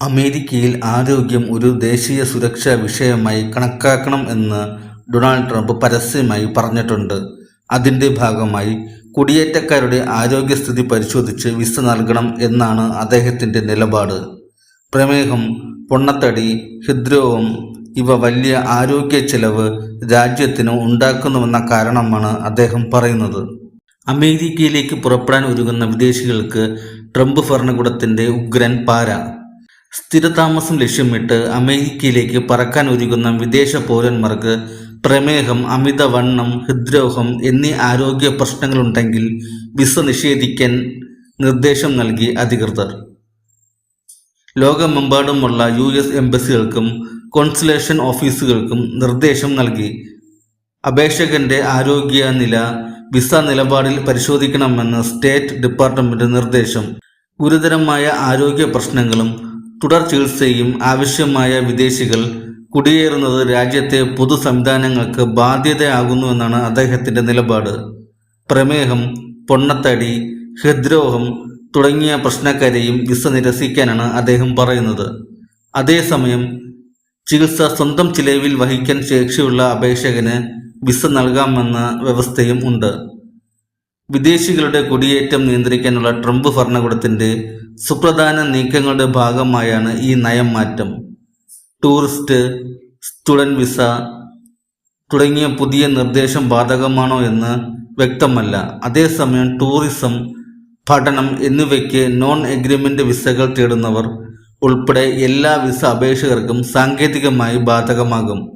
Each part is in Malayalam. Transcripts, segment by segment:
അമേരിക്കയിൽ ആരോഗ്യം ഒരു ദേശീയ സുരക്ഷാ വിഷയമായി കണക്കാക്കണം എന്ന് ഡൊണാൾഡ് ട്രംപ് പരസ്യമായി പറഞ്ഞിട്ടുണ്ട്. അതിന്റെ ഭാഗമായി കുടിയേറ്റക്കാരുടെ ആരോഗ്യസ്ഥിതി പരിശോധിച്ച് വിസ നൽകണം എന്നാണ് അദ്ദേഹത്തിന്റെ നിലപാട്. പ്രമേഹം പൊണ്ണത്തടി ഹൃദ്രോഗം ഇവ വലിയ ആരോഗ്യ ചെലവ് രാജ്യത്തിന് ഉണ്ടാക്കുന്നുവെന്ന കാരണമാണ് അദ്ദേഹം പറയുന്നത്. അമേരിക്കയിലേക്ക് പുറപ്പെടാൻ ഒരുങ്ങുന്ന വിദേശികൾക്ക് ട്രംപ് ഭരണകൂടത്തിന്റെ ഉഗ്രൻ പാര. സ്ഥിരതാമസം ലക്ഷ്യമിട്ട് അമേരിക്കയിലേക്ക് പറക്കാൻ ഒരുങ്ങുന്ന വിദേശ പൗരന്മാർക്ക് പ്രമേഹം അമിതവണ്ണം ഹൃദ്രോഗം എന്നീ ആരോഗ്യ പ്രശ്നങ്ങളുണ്ടെങ്കിൽ വിസ നിഷേധിക്കാൻ നിർദ്ദേശം നൽകി അധികൃതർ. ലോകമെമ്പാടുമുള്ള യു എസ് എംബസികൾക്കും കോൺസുലേഷൻ ഓഫീസുകൾക്കും നിർദ്ദേശം നൽകി അപേക്ഷകന്റെ ആരോഗ്യ നില വിസ നിലപാടിൽ പരിശോധിക്കണമെന്ന് സ്റ്റേറ്റ് ഡിപ്പാർട്ട്മെന്റ് നിർദ്ദേശം. ഗുരുതരമായ ആരോഗ്യ പ്രശ്നങ്ങളും തുടർ ചികിത്സയും ആവശ്യമായ വിദേശികൾ കുടിയേറുന്നത് രാജ്യത്തെ പൊതു സംവിധാനങ്ങൾക്ക് ബാധ്യതയാകുന്നുവെന്നാണ് അദ്ദേഹത്തിന്റെ നിലപാട്. പ്രമേഹം പൊണ്ണത്തടി ഹൃദ്രോഹം തുടങ്ങിയ പ്രശ്നക്കാരെയും വിസ നിരസിക്കാനാണ് അദ്ദേഹം പറയുന്നത്. അതേസമയം ചികിത്സ സ്വന്തം ചിലവിൽ വഹിക്കാൻ ശേഷിയുള്ള അപേക്ഷകന് വിസ നൽകാമെന്ന വ്യവസ്ഥയും ഉണ്ട്. വിദേശികളുടെ കുടിയേറ്റം നിയന്ത്രിക്കാനുള്ള ട്രംപ് ഭരണകൂടത്തിന്റെ സുപ്രധാന നീക്കങ്ങളുടെ ഭാഗമായാണ് ഈ നയം മാറ്റം ടൂറിസ്റ്റ് സ്റ്റുഡന്റ് വിസ തുടങ്ങിയ പുതിയ നിർദ്ദേശം ബാധകമാണോ എന്ന് വ്യക്തമല്ല. അതേസമയം ടൂറിസം പഠനം എന്നിവയ്ക്ക് നോൺ എഗ്രിമെന്റ് വിസകൾ തേടുന്നവർ ഉൾപ്പെടെ എല്ലാ വിസ അപേക്ഷകർക്കും സാങ്കേതികമായി ബാധകമാകും.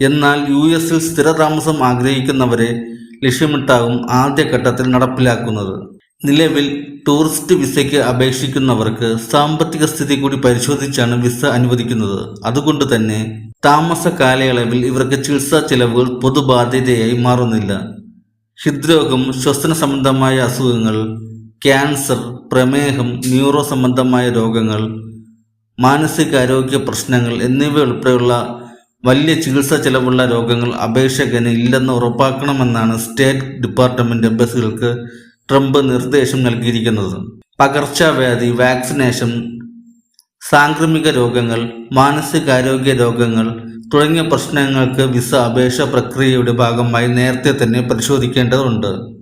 എന്നാൽ യു എസിൽ സ്ഥിരതാമസം ആഗ്രഹിക്കുന്നവരെ ലക്ഷ്യമിട്ടാകും ആദ്യഘട്ടത്തിൽ നടപ്പിലാക്കുന്നത്. നിലവിൽ ടൂറിസ്റ്റ് വിസയ്ക്ക് അപേക്ഷിക്കുന്നവർക്ക് സാമ്പത്തിക സ്ഥിതി കൂടി പരിശോധിച്ചാണ് വിസ അനുവദിക്കുന്നത്. അതുകൊണ്ട് തന്നെ താമസ കാലയളവിൽ ഇവർക്ക് ചികിത്സാ ചെലവുകൾ പൊതുബാധ്യതയായി മാറുന്നില്ല. ഹൃദ്രോഗം ശ്വസന സംബന്ധമായ അസുഖങ്ങൾ ക്യാൻസർ പ്രമേഹം ന്യൂറോ സംബന്ധമായ രോഗങ്ങൾ മാനസികാരോഗ്യ പ്രശ്നങ്ങൾ എന്നിവ ഉൾപ്പെടെയുള്ള വലിയ ചികിത്സാ ചെലവുള്ള രോഗങ്ങൾ അപേക്ഷകന് ഇല്ലെന്ന് ഉറപ്പാക്കണമെന്നാണ് സ്റ്റേറ്റ് ഡിപ്പാർട്ട്മെന്റ് എംബസികൾക്ക് ട്രംപ് നിർദ്ദേശം നൽകിയിരിക്കുന്നത്. പകർച്ചവ്യാധി വാക്സിനേഷൻ സാംക്രമിക രോഗങ്ങൾ മാനസികാരോഗ്യ രോഗങ്ങൾ തുടങ്ങിയ പ്രശ്നങ്ങൾക്ക് വിസ അപേക്ഷ പ്രക്രിയയുടെ ഭാഗമായി നേരത്തെ തന്നെ പരിശോധിക്കേണ്ടതുണ്ട്.